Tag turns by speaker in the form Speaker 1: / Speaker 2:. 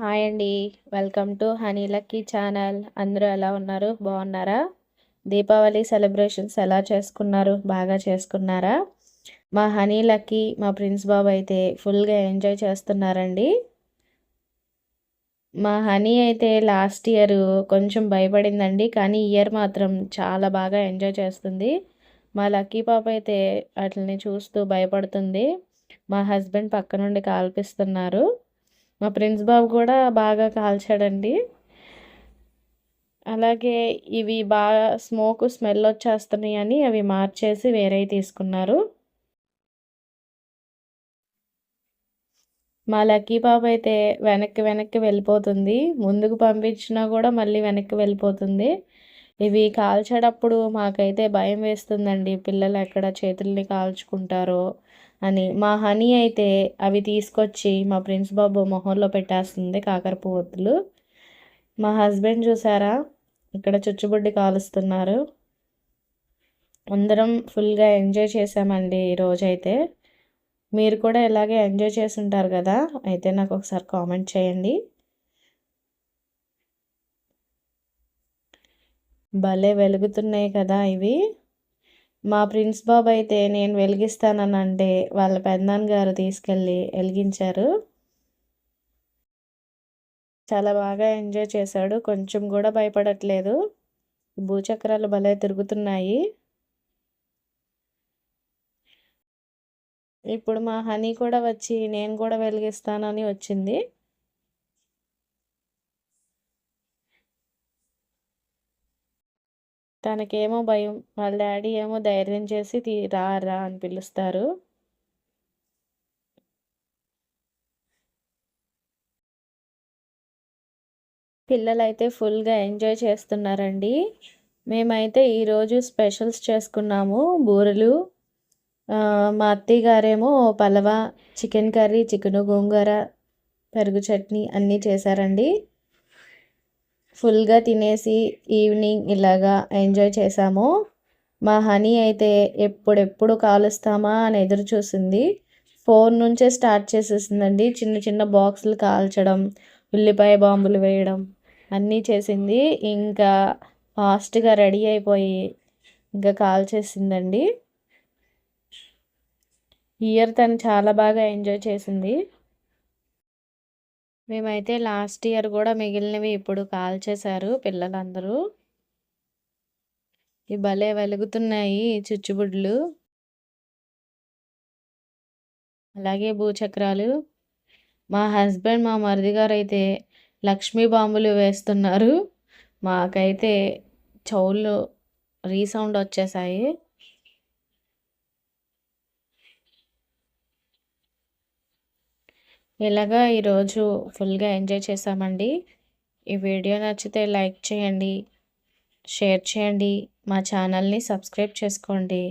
Speaker 1: Hi అండి. Welcome to Honey Lucky channel. అందరూ ఎలా ఉన్నారు? బాగున్నారా? దీపావళి సెలబ్రేషన్స్ ఎలా చేసుకున్నారు? బాగా చేసుకున్నారా? మా హనీ లక్కీ మా ప్రిన్స్ బాబు అయితే ఫుల్గా ఎంజాయ్ చేస్తున్నారండి. మా హనీ అయితే లాస్ట్ ఇయర్ కొంచెం భయపడిందండి కానీ ఇయర్ మాత్రం చాలా బాగా ఎంజాయ్ చేస్తుంది. మా లక్కీ పాప అయితే వాటిని చూస్తూ భయపడుతుంది. మా హస్బెండ్ పక్క నుండి కాల్పిస్తున్నారు. మా ప్రిన్స్ బాబు కూడా బాగా కాల్చాడండి. అలాగే ఇవి బాగా స్మోక్ స్మెల్ వచ్చేస్తున్నాయి అని అవి మార్చేసి వేరే తీసుకున్నారు. మా లక్కీ బాబు అయితే వెనక్కి వెనక్కి వెళ్ళిపోతుంది. ముందుకు పంపించినా కూడా మళ్ళీ వెనక్కి వెళ్ళిపోతుంది. ఇవి కాల్చేటప్పుడు మాకైతే భయం వేస్తుందండి. పిల్లలు ఎక్కడ చేతుల్ని కాల్చుకుంటారో అని. మా హనీ అయితే అవి తీసుకొచ్చి మా ప్రిన్స్ బాబు మొహంలో పెట్టేస్తుంది కాకర మా హస్బెండ్ చూసారా? ఇక్కడ చుచ్చుబుడ్డి కాలుస్తున్నారు. అందరం ఫుల్గా ఎంజాయ్ చేసామండి ఈరోజైతే మీరు కూడా ఇలాగే ఎంజాయ్ చేసి ఉంటారు కదా? అయితే నాకు ఒకసారి కామెంట్ చేయండి. భలే వెలుగుతున్నాయి కదా ఇవి. మా ప్రిన్స్ బాబు అయితే నేను వెలిగిస్తానని అంటే వాళ్ళ పెద్దనాన్న గారు తీసుకెళ్ళి వెలిగించారు. చాలా బాగా ఎంజాయ్ చేశాడు. కొంచెం కూడా భయపడట్లేదు. భూచక్రాలు భలే తిరుగుతున్నాయి. ఇప్పుడు మా హనీ కూడా వచ్చి నేను కూడా వెలిగిస్తానని వచ్చింది. తనకేమో భయం వాళ్ళ డాడీ ఏమో ధైర్యం చేసి తీ రా రా అని పిలుస్తారు. పిల్లలైతే ఫుల్గా ఎంజాయ్ చేస్తున్నారండి. మేమైతే ఈరోజు స్పెషల్స్ చేసుకున్నాము బూరెలు. మా అత్తయ్య గారేమో పలవ చికెన్ కర్రీ చికెన్ గోంగూర పెరుగు చట్నీ అన్నీ చేశారండి. ఫుల్గా తినేసి ఈవినింగ్ ఇలాగా ఎంజాయ్ చేసాము. మా హనీ అయితే ఎప్పుడెప్పుడు కాలుస్తామా అని ఎదురు చూసింది. ఫోన్ నుంచే స్టార్ట్ చేసేసిందండి. చిన్న చిన్న బాక్సులు కాల్చడం ఉల్లిపాయ బాంబులు వేయడం అన్నీ చేసింది. ఇంకా ఫాస్ట్గా రెడీ అయిపోయి ఇంకా కాల్ చేసిందండి ఇయర్ తను చాలా బాగా ఎంజాయ్ చేసింది. మేమైతే లాస్ట్ ఇయర్ కూడా మిగిలినవి ఇప్పుడు కాల్ చేశారు పిల్లలందరూ. ఈ భలే వెలుగుతున్నాయి చుచ్చుబుడ్లు. అలాగే భూచక్రాలు. మా హస్బెండ్ మా మరిది గారు అయితే లక్ష్మీ బాంబులు వేస్తున్నారు. మాకైతే చెవులు రీసౌండ్ వచ్చేసాయి. ఇలాగా ఈరోజు ఫుల్గా ఎంజాయ్ చేసామండి. ఈ వీడియో నచ్చితే లైక్ చేయండి షేర్ చేయండి మా ఛానల్ని సబ్స్క్రైబ్ చేసుకోండి.